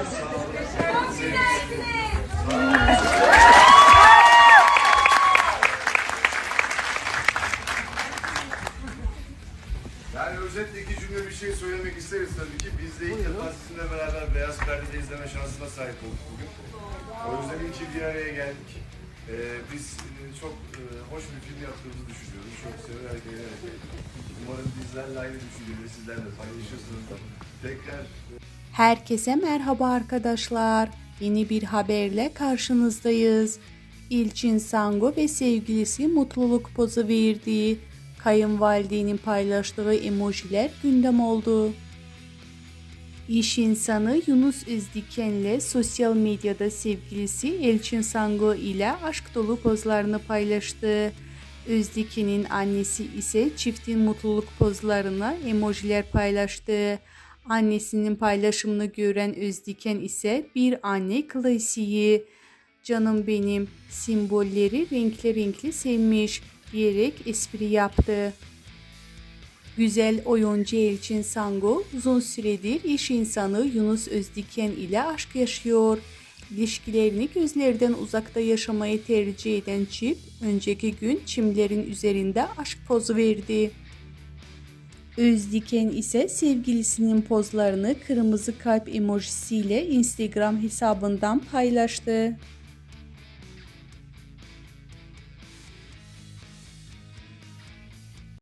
Yani özetle iki cümle bir şey söylemek isteriz tabii ki. Biz de ilk defa sizinle beraber Beyaz Perde'de izleme şansına sahip olduk bugün. O yüzden iyi ki bir araya geldik. Ee, biz e, çok e, hoş bir film yaptığımızı düşünüyoruz. Çok severek eğlenerek. Umarım bizlerle aynı düşünceleri sizler de paylaşırsınız. Tekrar Herkese merhaba arkadaşlar. Yeni bir haberle karşınızdayız. İlçin Sango ve sevgilisi mutluluk pozu verdi. Kayınvalidenin paylaştığı emojiler gündem oldu. İş insanı Yunus Özdiken'le sosyal medyada sevgilisi Elçin Sango ile aşk dolu pozlarını paylaştı. Özdiken'in annesi ise çiftin mutluluk pozlarına emojiler paylaştı. Annesinin paylaşımını gören Özdiken ise bir anne klasiği. Canım benim simbolleri renkli renkli sevmiş diyerek espri yaptı. Güzel oyuncu Elçin Sango uzun süredir iş insanı Yunus Özdiken ile aşk yaşıyor. İlişkilerini gözlerden uzakta yaşamayı tercih eden çift önceki gün çimlerin üzerinde aşk pozu verdi. Özdiken ise sevgilisinin pozlarını kırmızı kalp emojisiyle Instagram hesabından paylaştı.